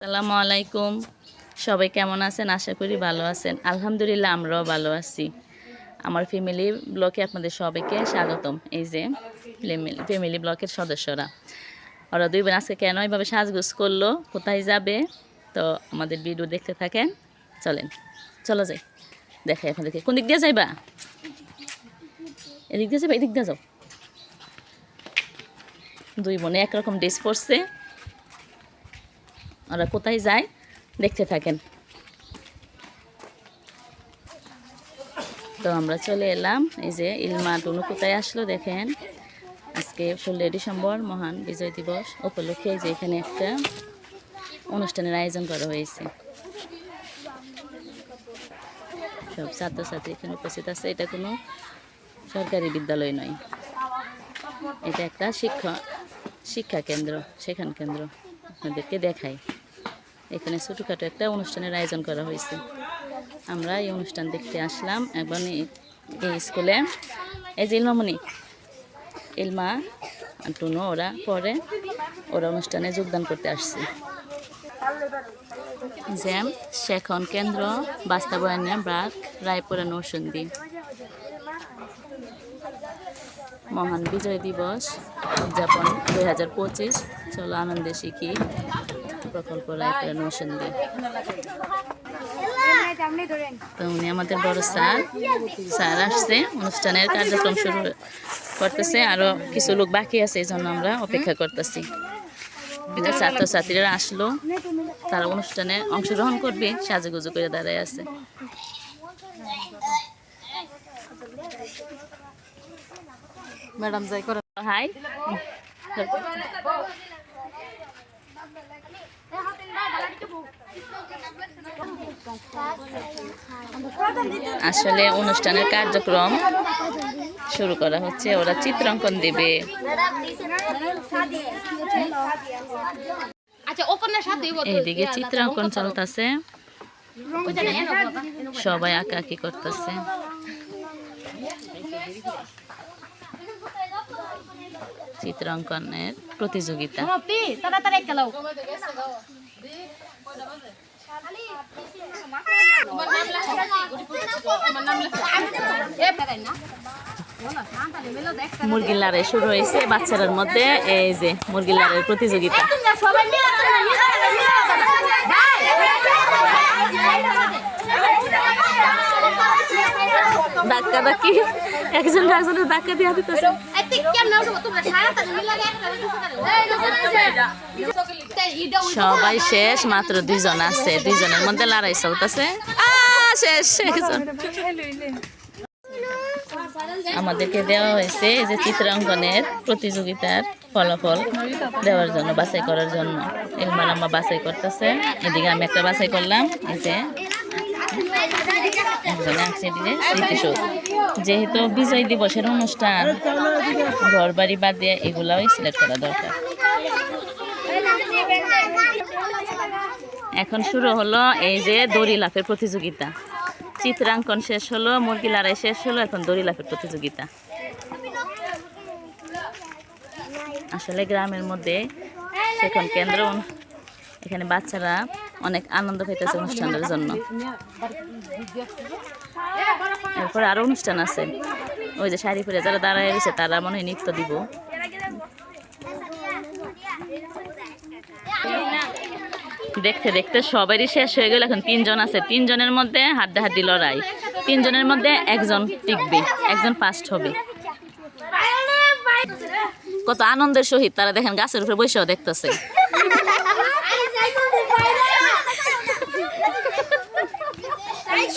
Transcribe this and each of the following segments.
আসসালামু আলাইকুম। সবাই কেমন আছেন? আশা করি ভালো আছেন। আলহামদুলিল্লাহ, আমরাও ভালো আছি। আমার ফ্যামিলি ব্লকে আপনাদের সবাইকে স্বাগতম। এই যে ফ্যামিলি ব্লকের সদস্যরা। ওরা দুই বোন আজকে কেন এইভাবে সাজগুজ করল? কোথায় যাবে? তো আমাদের ভিডিও দেখতে থাকেন। চলেন, চলো যাই। দেখাই আপনাদেরকে। কোন দিক দিয়ে যাইবা? এদিক দিয়ে যাবে এদিক দিয়ে যাও। দুই বোনে একরকম ড্রেস পরছে। ওরা কোথায় যায় দেখতে থাকেন। তো আমরা চলে এলাম, এই যে ইলমা টুনু কোথায় আসলো দেখেন। আজকে ষোলোই ডিসেম্বর, মহান বিজয় দিবস উপলক্ষে যে এখানে একটা অনুষ্ঠানের আয়োজন করা হয়েছে। সব ছাত্রছাত্রী এখানে উপস্থিত আছে, এটা কোনো সরকারি বিদ্যালয় নয়। এটা একটা শিক্ষা শিক্ষা কেন্দ্র, সেখান কেন্দ্র। আপনাদেরকে দেখাই। এখানে ছোটোখাটো একটা অনুষ্ঠানের আয়োজন করা হয়েছে। আমরা এই অনুষ্ঠান দেখতে আসলাম। এবং এই- স্কুলে এই যে ইলমামণি ইলমা টুনু, ওরা পরে ওরা অনুষ্ঠানে যোগদান করতে আসছে। জ্যাম শেখন কেন্দ্র, বাস্তবায়নে ব্রাক, রায়পুরা নৌসন্দি মহান বিজয় দিবস উদযাপন দুই হাজার পঁচিশ। চলো আনন্দে শিখি। তো উনি আমাদের বড় স্যার। স্যার আসছে, অনুষ্ঠানের কার্যক্রম শুরু করতেছে আরও কিছু লোক বাকি আছে, এই জন্য আমরা অপেক্ষা করতেছি। ছাত্রছাত্রীরা আসলো, তারা অনুষ্ঠানে অংশগ্রহণ করবে, সাজুগুজু করে দাঁড়ায় আছে। ম্যাডাম, যাই করে। হাই আসলে অনুষ্ঠানের কার্যক্রম শুরু করা হচ্ছে। ওরা চিত্রাঙ্কন দেবে। আচ্ছা এইদিকে চিত্রাঙ্কন চলতেছে। সবাই আঁকাআঁকি করতেছে। চিত্রাঙ্কনের প্রতিযোগিতা। মুরগির লড়াই শুরু হয়েছে বাচ্চাদের মধ্যে এই যে মুরগির লড়াইয়ের প্রতিযোগিতা ধাক্কা ধাক্কি একজন একজনের ধাক্কা দিয়ে দিতেছে সবাই শেষ মাত্র দুইজন আছে দুইজনের মধ্যে লড়াই চলতেছে। শেষ আমাদেরকে দেওয়া হয়েছে এই যে চিত্রাঙ্কনের প্রতিযোগিতার ফলাফল দেওয়ার জন্য বাছাই করার জন্য। এলমার আম্মা বাছাই করতেছে। এদিকে আমি একটা বাছাই করলাম এই যে। একজনে আঁকছে এদিকে স্মৃতিসৌধ। যেহেতু বিজয় দিবসের অনুষ্ঠান ঘর বাড়ি বাদ দিয়ে এগুলাও সিলেক্ট করা দরকার। এখন শুরু হলো এই যে দড়ি লাফের প্রতিযোগিতা। চিত্রাঙ্কন শেষ হলো, মুরগি লড়াই শেষ হলো, এখন দড়ি লাফের প্রতিযোগিতা। আসলে গ্রামের মধ্যে এখন কেন্দ্র, এখানে বাচ্চারা অনেক আনন্দ পাইতেছে অনুষ্ঠানের জন্য। এরপর আরও অনুষ্ঠান আছে। ওই যে শাড়ি পরে যারা দাঁড়ায় রয়েছে, তারা মনে হয় নৃত্য দিব। দেখতে দেখতে সবারই শেষ হয়ে গেল। এখন তিনজন আছে। তিনজনের মধ্যে হাড্ডাহাড্ডি লড়াই। তিনজনের মধ্যে একজন টিকবে, একজন ফার্স্ট হবে। কত আনন্দের সহিত তারা দেখেন গাছের উপরে বসেও দেখতেছে।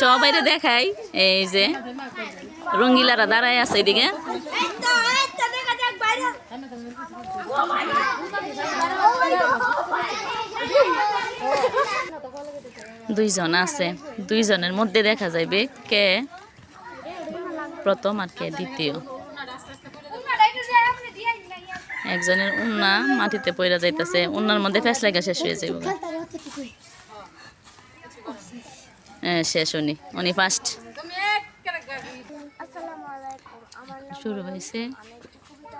সবাই দেখাই, এই যে রঙ্গিলারা দাঁড়ায় আছে এদিকে। দুইজন আছে। দুইজনের মধ্যে দেখা যাবে কে প্রথম আর কে দ্বিতীয়। একজনের উন্না মাটিতে পড়া যাইতেছে, উন্নার মধ্যে ফ্যাস লাগা শেষ হয়ে যাবে হ্যাঁ শেষ উনি উনি ফার্স্ট শুরু হয়েছে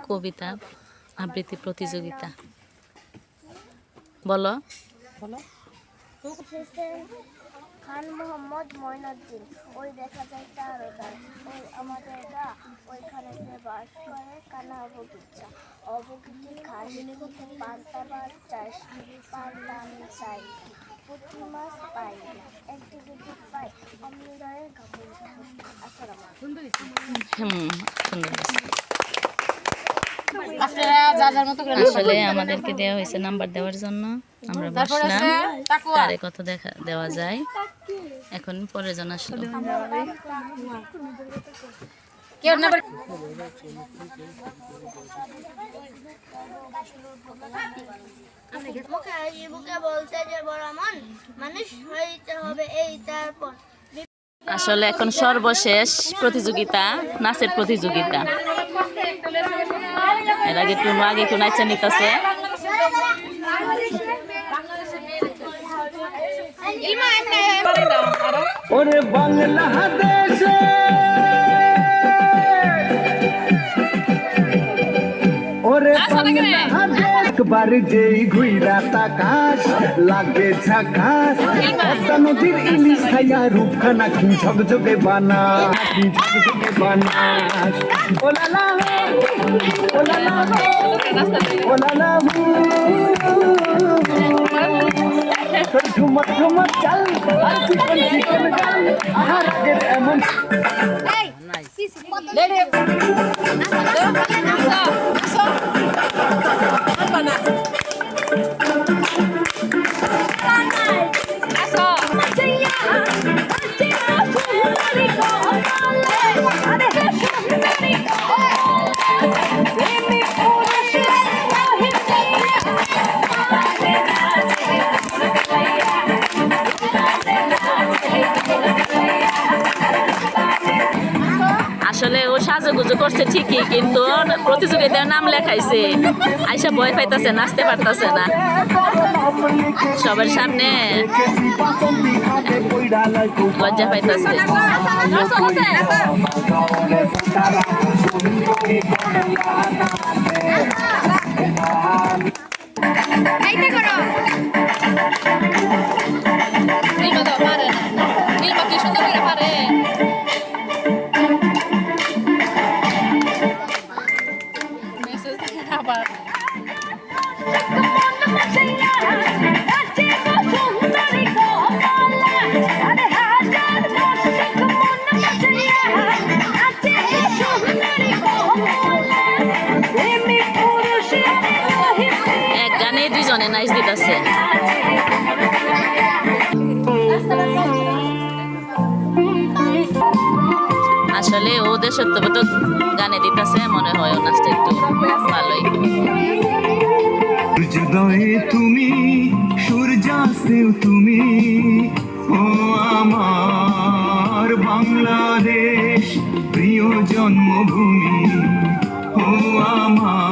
কবিতা আবৃত্তি প্রতিযোগিতা। বলো। বলো। হোসেন খান মোহাম্মদ ময়নাদ্দিন ওই দেখা যায় চারোদার ওই আমাদের ওইখানে যে বাস করে কানা অবগিচ্ছা অবগিচ্ছি খান পান্তাবার চাষ পারলাম চাই, পুঁটি মাছ পাই, একটু যদি পাই অমনি ধরে কাপড় আসসালাম হুম সুন্দর হয়েছে। আপনারা যার যার মতো করে আসলে আমাদেরকে দেওয়া হয়েছে নাম্বার দেওয়ার জন্য। আমরা তারপরে বসলাম কারে কত দেখা দেওয়া যায়। এখন পরের জন আসলো। কেউ নেবার মুখে মুখে বলতে যে বড় মন মানুষ হইতে হবে এই তারপর। আসলে এখন সর্বশেষ প্রতিযোগিতা নাচের প্রতিযোগিতা। এর আগে টুনু আগে একটু নাচা নিতেছে। ওরে বাংলাদেশে ওরে বাংলাদেশ একবার যেই ঘুইরা তাকাস লাগে ঝাকাস। পদ্মা নদীর ইলিশ খাইয়া রূপখানা কি ঝকঝকে বানাস কি ঝকঝকে বানাস। ওলালা ওলালা ওলালা তোর ঝুমক ঝুমক চাল আর চিকন চিকন গাল আহার আগের এমন। সাজুগুজু করছে ঠিকই, কিন্তু প্রতিযোগিতায় নাম লেখাইছে। আইসা ভয় পাইতেছে, নাচতে পারতেছে না। সবার সামনে লজ্জা পাইতেছে। গানে নাচ দিতেছে। আসলে ও দেশত্ব গানে দিতেছে, মনে হয় নাচটা একটু ভালোই। সূর্যোদয়ে তুমি, সূর্যাস্তেও তুমি, ও আমার বাংলাদেশ, প্রিয় জন্মভূমি, ও আমার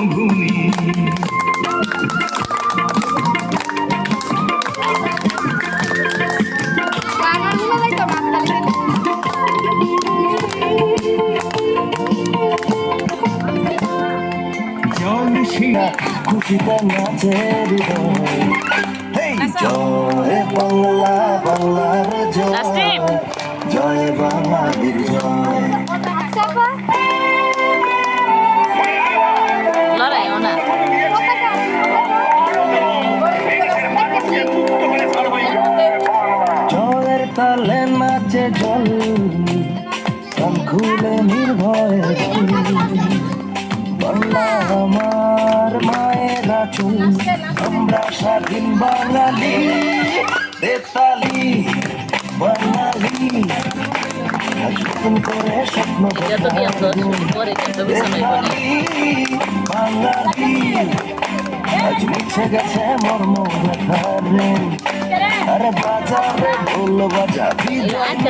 জয় বাংলা বাংলার জয়। জয় বাংলা বীর জয় জলের তালে নাচে জল খুলে নির্ভয়ে বাংলা আমার চুল আমরা স্বাধীন বাঙালি বেতালি বাঙালি করে স্বপ্ন বাঙালি আজ মিছে গেছে মর্ম ব্যথারে আরে বাজারে ঢোল বাজা আটকে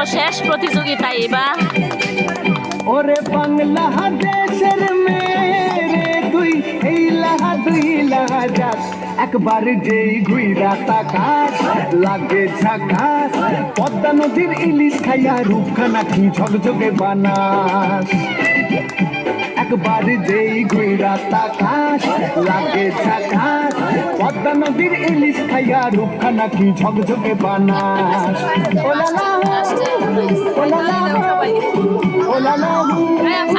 সর্বশেষ প্রতিযোগিতা এবার। ওরে বাংলা দেশের মেয়ে তুই, এই লাহা দুই লাহা যাস। একবার যেই ঘুইরা তাকাস, লাগে ঝাকাস, পদ্মা নদীর ইলিশ খাইয়া রূপখানা কি ঝকঝকে বানাস। একবার যেই ঘুইরা তাকাস লাগে ঝাকাস পদ্মা নদীর ইলিশ খাইয়া রূপখানা কি ঝকঝকে বানাস? ওলা লা ওলা লা ওলা লা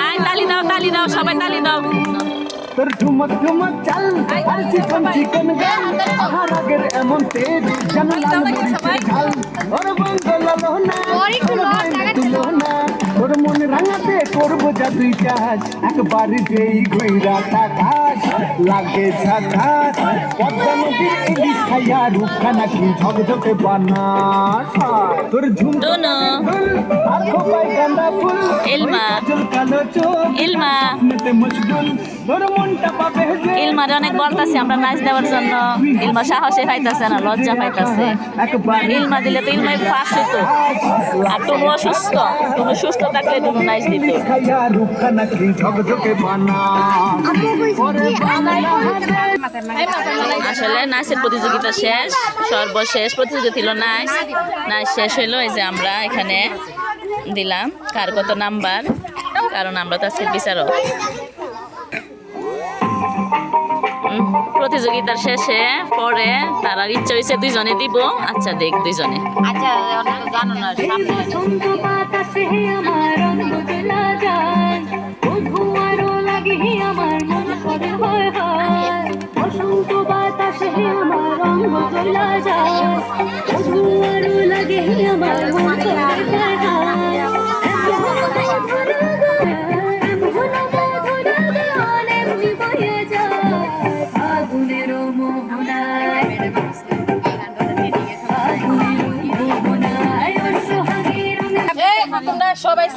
আয় তালি দাও তালি দাও সবাই তালি দাও। তোর ঠুমক ঠুমক চাল আর চিকন চিকন গাল। আহার এমন তেজ যেন লাল মরিচের ঝাল। ওর বন্ধ লালো ওর একটু ওর লস বন্ধ লাগাচ্ছে তুলো না তোর মন রাঙাতে করব জাদুই কাজ একবার যেই তাকাস লাগে ঝাকাস পদ্মা নদীর ইলিশ খাইয়া রূপখানা কি ঝকঝকে বানাস? তোর ঝুম ডুনু ফুল ইলমা। কালো চোখ ইলমা। স্বপ্নেতে মশগুল তোর মনটা পাবে যে ইলমার অনেক বলতাছে আমরা নাচ দেওয়ার জন্য। ইলমা সাহসে পাইতাছে না লজ্জা পাইতাছে। ইলমা দিলে তো ইলমাই ফার্স্ট হতো আর টুনু অসুস্থ। টুনু সুস্থ থাকলে টুনু নাচ দিত খাইয়া রূপখানা কি ঝকঝকে বানা। আসলে নাচের প্রতিযোগিতা শেষ সর্বশেষ প্রতিযোগিতা ছিল নাচ। নাচ শেষ হইল এই যে আমরা এখানে দিলাম। কার কত নাম্বার? কারণ আমরা তো আজকে বিচারক। প্রতিযোগিতার শেষে পরে তারা ইচ্ছা হয়েছে দুইজনে দিব আচ্ছা দেখ দুইজনে বসন্ত বাতাসে আমার অঙ্গ তোলা যায় লাগে আমার মন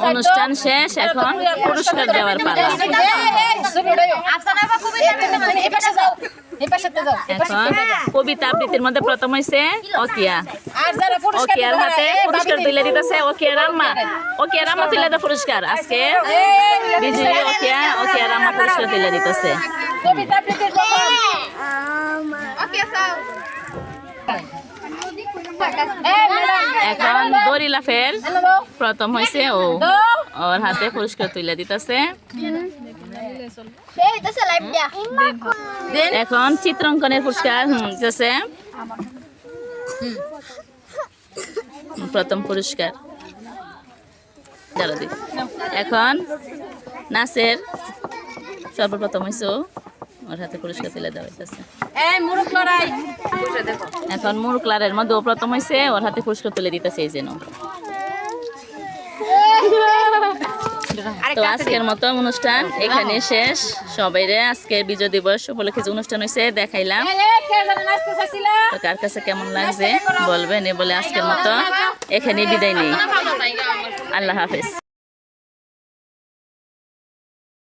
অনুষ্ঠান শেষ এখন পুরস্কার দেওয়ার পালা। এখন কবিতা আবৃত্তির মধ্যে প্রথম হয়েছে অকিয়া। আর যারা পুরস্কার ওকিয়ার হাতে পুরস্কার তুলে দিতেছে ওকিয়ার আম্মা। ওকিয়ার আম্মা তুলে দেয় পুরস্কার। আজকে বিজয়ী ওকিয়া ওকিয়ার আম্মা পুরস্কার তুলে দিতেছে। কবিতা আবৃত্তির প্রথম। ম্যাডাম এখন দড়ি লাফের প্রথম হয়েছে ও। ওর হাতে পুরস্কার তুলে দিতেছে। এখন চিত্রাঙ্কনের পুরস্কার দিতেছে প্রথম পুরস্কার। এখন নাচের সর্বপ্রথম হয়েছে। ওর হাতে পুরস্কার তুলে দেওয়া হইতেছে এখন মুরুকলারের মধ্যে ও প্রথম হয়েছে ওর হাতে পুরস্কার তুলে দিতেছে এই যেন তো আজকের মতো অনুষ্ঠান এখানে শেষ সবাইরে আজকের বিজয় দিবস উপলক্ষে যে অনুষ্ঠান হয়েছে দেখাইলাম? তো কার কাছে কেমন লাগছে বলবেন এ বলে আজকের মতো এখানে বিদায় নেই আল্লাহ হাফেজ